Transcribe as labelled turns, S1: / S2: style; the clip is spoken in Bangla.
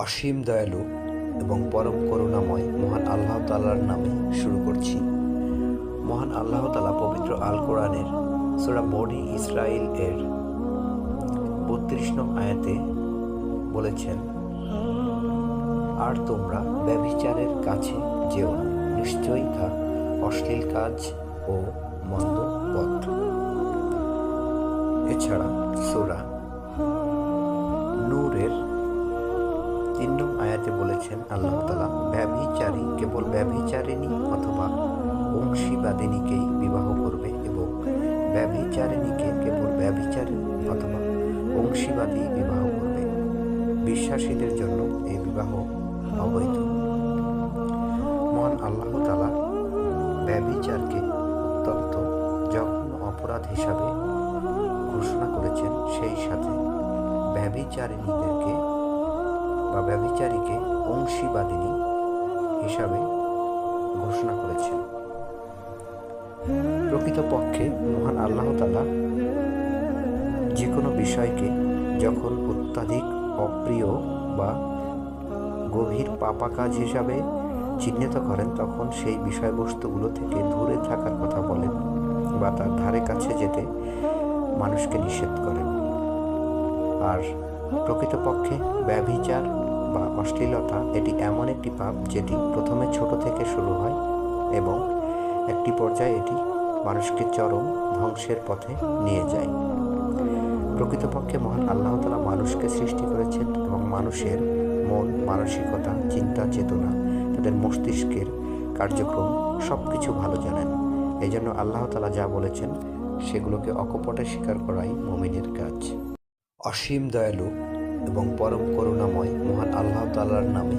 S1: অসীম দয়ালু এবং পরম করুণাময় মহান আল্লাহ তালার নামে শুরু করছি। মহান আল্লাহ তালা পবিত্র আল কোরআনের সোরা বনি ইসরাইল এর বত্রিশ আয়াতে বলেছেন, আর তোমরা ব্যভিচারের কাছে যেও না। নিশ্চয়ই তা অশ্লীল কাজ ও মন্দ পথ। এছাড়া সুরা তিন নং আয়াতে বলেছেন আল্লাহ তালা ব্যভিচারী কেবল ব্যভিচারিণী অথবা অংশীবাদিনীকেই বিবাহ করবে এবং ব্যভিচারিণীকে কেবল ব্যভিচারী অথবা অংশীবাদী বিবাহ করবে। বিশ্বাসীদের জন্য এই বিবাহ অবৈধ। মহান আল্লাহ তালা ব্যভিচারকে অত্যন্ত জঘন্য অপরাধ হিসাবে ঘোষণা করেছেন। সেই সাথে ব্যভিচারিণীদেরকে বা ব্যভিচারীকে অংশীবাদিনী হিসাবে ঘোষণা করেছেন প্রকৃতপক্ষে মহান আল্লাহ তালা যে কোনো বিষয়কে যখন অত্যাধিক অপ্রিয় বা গভীর পাপা কাজ হিসাবে চিহ্নিত করেন, তখন সেই বিষয়বস্তুগুলো থেকে দূরে থাকার কথা বলেন বা তার ধারে কাছে যেতে মানুষকে নিষেধ করেন। আর প্রকৃতপক্ষে ব্যভিচার বা অশ্লীলতা এটি এমন একটি পাপ যেটি প্রথমে ছোট থেকে শুরু হয় এবং একটি পর্যায়ে এটি মানুষকে চরম ধ্বংসের পথে নিয়ে যায়। প্রকৃতপক্ষে মহান আল্লাহ তালা মানুষকে সৃষ্টি করেছেন এবং মানুষের মন, মানসিকতা, চিন্তা, চেতনা, তাদের মস্তিষ্কের কার্যক্রম সব কিছু ভালো জানেন। এই জন্য আল্লাহ তালা যা বলেছেন সেগুলোকে অকপটে স্বীকার করাই মমিনের কাজ। অসীম দয়ালু এবং পরম করুণাময় মহান আল্লাহ তালার নামে।